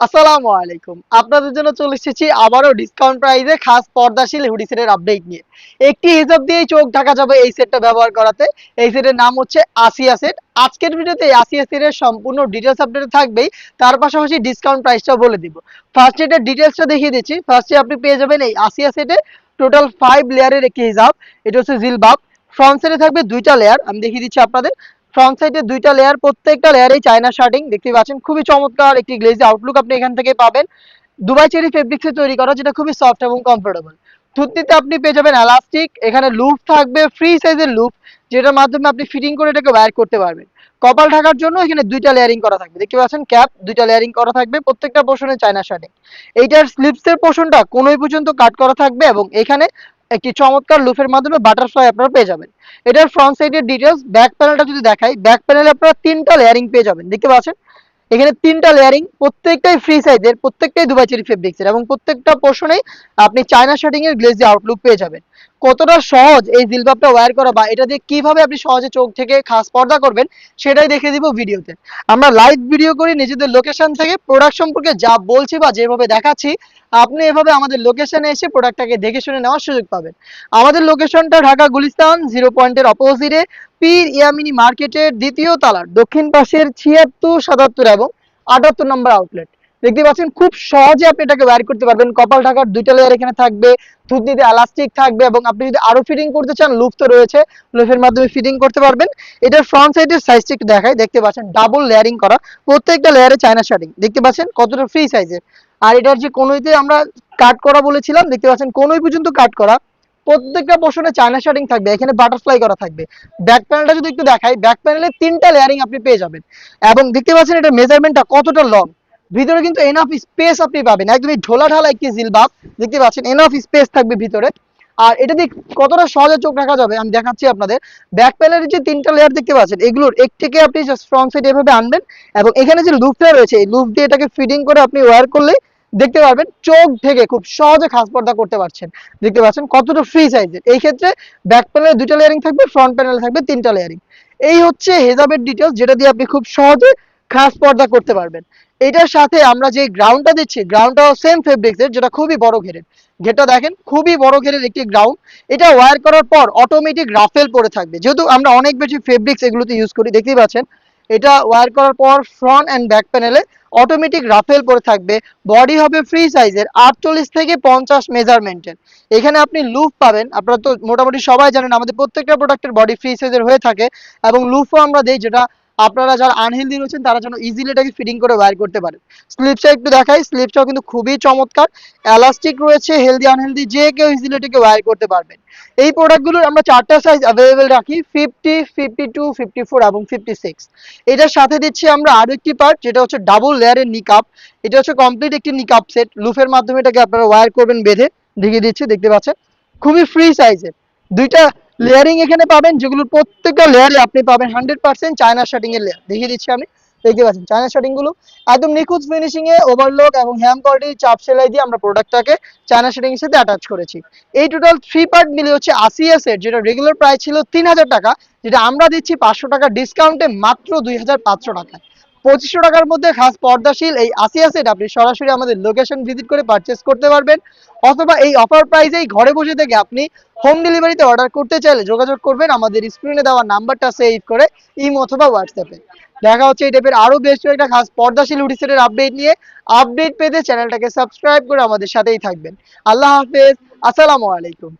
আসসালামু আলাইকুম। আপনাদের জন্য চলে এসেছি আবারও ডিসকাউন্ট প্রাইসে খাস পর্দাশীল হুডি সেটের আপডেট নিয়ে। একটি হিসাব দিয়েই চোখ ঢাকা যাবে এই সেটটা ব্যবহার করাতে। এই সেটের নাম হচ্ছে আসিয়া সেট। আজকের ভিডিওতে আসিয়া সেটের সম্পূর্ণ ডিটেলস আপডেট থাকবেই। তার পাশাপাশি ডিসকাউন্ট প্রাইসটাও বলে দিব। ফার্স্ট এটার ডিটেলসটা দেখিয়ে দিচ্ছি ফার্স্টে আপনি পেয়ে যাবেন এই আসিয়া সেটে টোটাল ফাইভ লেয়ারের একটি হিসাব এটা হচ্ছে জিলবাব। ফ্রন্ট সাইডে থাকবে দুইটা লেয়ার আমি দেখিয়ে দিচ্ছি আপনাদের। ফ্রন্ট সাইডে দুইটা লেয়ার প্রত্যেকটা লেয়ারেই চায়না শার্টিং দেখতে পাচ্ছেন? খুবই চমৎকার একটি গ্লেজি আউটলুক আপনি এখান থেকে পাবেন। দুবাই চেরি ফেব্রিক্সে তৈরি করা, যেটা খুবই সফট এবং কমফোর্টেবল থুতনিতে আপনি পেয়ে যাবেন এলাস্টিক এখানে লুপ থাকবে ফ্রি সাইজের লুপ যেটার মাধ্যমে আপনি ফিটিং করে এটাকে ওয়্যার করতে পারবেন। কপাল ঢাকার জন্য এখানে দুইটা লেয়ারিং করা থাকবে। দেখতে পাচ্ছেন ক্যাপ দুইটা লেয়ারিং করা থাকবে, প্রত্যেকটা পোর্শনে চায়না শার্টিং এইটার স্লিপসের পোর্শনটা কোনোই পর্যন্ত কাট করা থাকবে এবং এখানে একটি চমৎকার লুফের মাধ্যমে বাটারফ্লাই আপনারা পেয়ে যাবেন। এটার ফ্রন্ট সাইডের ডিটেলস ব্যাক প্যানেলটা যদি দেখাই ব্যাক প্যানেলে আপনারা তিনটা লেয়ারিং পেয়ে যাবেন, দেখতে পাচ্ছেন? এখানে তিনটা লেয়ারিং প্রত্যেকটাই ফ্রি সাইজের প্রত্যেকটাই দুবাই চেরি ফেব্রিক্সের এবং প্রত্যেকটা পোর্শনেই আপনি চায়না শার্টিং এর গ্লেজি আউটলুক পেয়ে যাবেন। কতটা সহজ এই জিলবাবটা ওয়্যার করা বা এটা দিয়ে কীভাবে আপনি সহজে চোখ থেকে খাস পর্দা করবেন, সেটাই দেখে দিব ভিডিওতে। আমরা লাইভ ভিডিও করি নিজেদের লোকেশন থেকে প্রোডাক্ট সম্পর্কে যা বলছি বা যেভাবে দেখাচ্ছি, আপনি এভাবে আমাদের লোকেশনে এসে প্রোডাক্টটাকে দেখে শুনে নেওয়ার সুযোগ পাবেন। আমাদের লোকেশনটা ঢাকা গুলিস্তান জিরো পয়েন্টের অপোজিটে পীর ইয়ামিনী মার্কেটের দ্বিতীয় তালার, দক্ষিণ পাশের ছিয়াত্তর সাতাত্তর এবং আটাত্তর নম্বর আউটলেট দেখতে পাচ্ছেন, খুব সহজে আপনি এটাকে ওয়্যার করতে পারবেন। কপাল ঢাকার দুইটা লেয়ার এখানে থাকবে, থুতনিতে এলাস্টিক থাকবে এবং আপনি যদি আরও ফিটিং করতে চান লুপ তো রয়েছে লুফের মাধ্যমে ফিটিং করতে পারবেন। এটার ফ্রন্ট সাইডের সাইজটা একটু দেখাই, দেখতে পাচ্ছেন ডাবল লেয়ারিং করা। প্রত্যেকটা লেয়ারে চায়না শার্টিং দেখতে পাচ্ছেন কতটা ফ্রি সাইজের আর এটার যে কোনোইতে আমরা কাট করা বলেছিলাম, দেখতে পাচ্ছেন কোনোই পর্যন্ত কাট করা। প্রত্যেকটা পোর্শনে চায়না শার্টিং থাকবে, এখানে বাটারফ্লাই করা থাকবে। ব্যাক প্যানেলটা যদি একটু দেখাই ব্যাক প্যানেলে তিনটা লেয়ারিং আপনি পেয়ে যাবেন। এবং দেখতে পাচ্ছেন এটা মেজারমেন্টটা কতটা লং ভিতরে কিন্তু এনাফ স্পেস আপনি পাবেন। একদমই ঢোলা ঢালা একটি জিলবাব, দেখতে পাচ্ছেন? এনাফ স্পেস থাকবে ভিতরে। আর এটা দিয়ে কতটা সহজে চোখ রাখা যাবে, আমি দেখাচ্ছি আপনাদের। ব্যাক প্যানেলের যে তিনটা লেয়ার দেখতে পাচ্ছেন, এগুলোর একটিকে আপনি ফ্রন্ট সাইড এভাবে আনবেন এবং এখানে যে লুপটা রয়েছে, এই লুপ দিয়ে এটাকে ফিটিং করে আপনি ওয়্যার করলে দেখতে পারবেন চোখ থেকে খুব সহজে খাস পর্দা করতে পারছেন। দেখতে পাচ্ছেন কতটা ফ্রি সাইজের এই ক্ষেত্রে ব্যাক প্যানেলে দুটো লেয়ারিং থাকবে ফ্রন্ট প্যানেলে থাকবে তিনটা লেয়ারিং এই হচ্ছে হেজাবের ডিটেলস যেটা দিয়ে আপনি খুব সহজে খাস পর্দা করতে পারবেন। এটার সাথে আমরা যে গ্রাউন্ডটা দিচ্ছি গ্রাউন্ডটাও সেম ফেব্রিক্সের যেটা খুবই বড় ঘেরের। ঘেরটা দেখেন, খুবই বড় ঘেরের একটি গ্রাউন্ড এটা ওয়্যার করার পর অটোমেটিক রাফেল পরে থাকবে। যেহেতু আমরা অনেক বেশি ফেব্রিক্স এগুলোতে ইউজ করি, দেখতেই পাচ্ছেন, এটা ওয়্যার করার পর ফ্রন্ট অ্যান্ড ব্যাক প্যানেলে অটোমেটিক রাফেল পরে থাকবে। বডি হবে ফ্রি সাইজের আটচল্লিশ থেকে পঞ্চাশ মেজারমেন্টের এখানে আপনি লুফ পাবেন, আপনারা তো মোটামুটি সবাই জানেন, আমাদের প্রত্যেকটা প্রোডাক্টের বডি ফ্রি সাইজের হয়ে থাকে। এবং লুপও আমরা দিই, যেটা আপনারা যারা আনহেলদি রয়েছেন, তারা যেন ইজিলি এটাকে ফিটিং করে ওয়্যার করতে পারেন। স্লিপসটা একটু দেখাই স্লিপসটাও কিন্তু খুবই চমৎকার। এলাস্টিক রয়েছে হেলদি আনহেলদি যে কেউ ইজিলি এটাকে ওয়্যার করতে পারবেন। এই প্রোডাক্টগুলোর আমরা চারটা সাইজ অ্যাভেলেবেল রাখি fifty fifty two fifty four এবং ফিফটি সিক্স এটার সাথে দিচ্ছি আমরা আরও একটি পার্ট যেটা হচ্ছে ডাবল লেয়ারের নিকাপ এটা হচ্ছে কমপ্লিট একটি নিকাপ সেট লুফের মাধ্যমে এটাকে আপনারা ওয়্যার করবেন, বেঁধে দেখিয়ে দিচ্ছি, দেখতে পাচ্ছেন? খুবই ফ্রি সাইজের দুইটা লেয়ারিং এখানে পাবেন, যেগুলোর প্রত্যেকটা লেয়ারে আপনি পাবেন হান্ড্রেড পার্সেন্ট চায়না শার্টিং এর লেয়ার। দেখিয়ে দিচ্ছি আমি, দেখতে পাচ্ছেন চায়না শার্টিংগুলো। একদম নিখুঁত ফিনিশিং এ ওভারলোক এবং হ্যাম কোয়ালিটি চাপ সেলাই দিয়ে আমরা প্রোডাক্টটাকে চায়না শার্টিং এর সাথে অ্যাটাচ করেছি। এই টোটাল থ্রি পার্ট মিলে হচ্ছে আশি এর যেটা রেগুলার প্রাইস ছিল তিন হাজার টাকা, যেটা আমরা দিচ্ছি পাঁচশো টাকা ডিসকাউন্টে মাত্র দুই হাজার পাঁচশো টাকায়। পঁচিশশো টাকার মধ্যে খাস পর্দাশীল এই আসিয়া সেট আপনি সরাসরি আমাদের লোকেশন ভিজিট করে পারচেস করতে পারবেন। অথবা এই অফার প্রাইসেই ঘরে বসে থেকে আপনি হোম ডেলিভারিতে অর্ডার করতে চাইলে যোগাযোগ করবেন। আমাদের স্ক্রিনে দেওয়া নাম্বারটা সেভ করে ইমো অথবা হোয়াটসঅ্যাপে দেখা হচ্ছে এই টাইপের আরও বেশ কয়েকটা খাস পর্দাশীল উডি আপডেট নিয়ে। আপডেট পেতে চ্যানেলটাকে সাবস্ক্রাইব করে আমাদের সাথেই থাকবেন। আল্লাহ হাফেজ। আসসালামু আলাইকুম।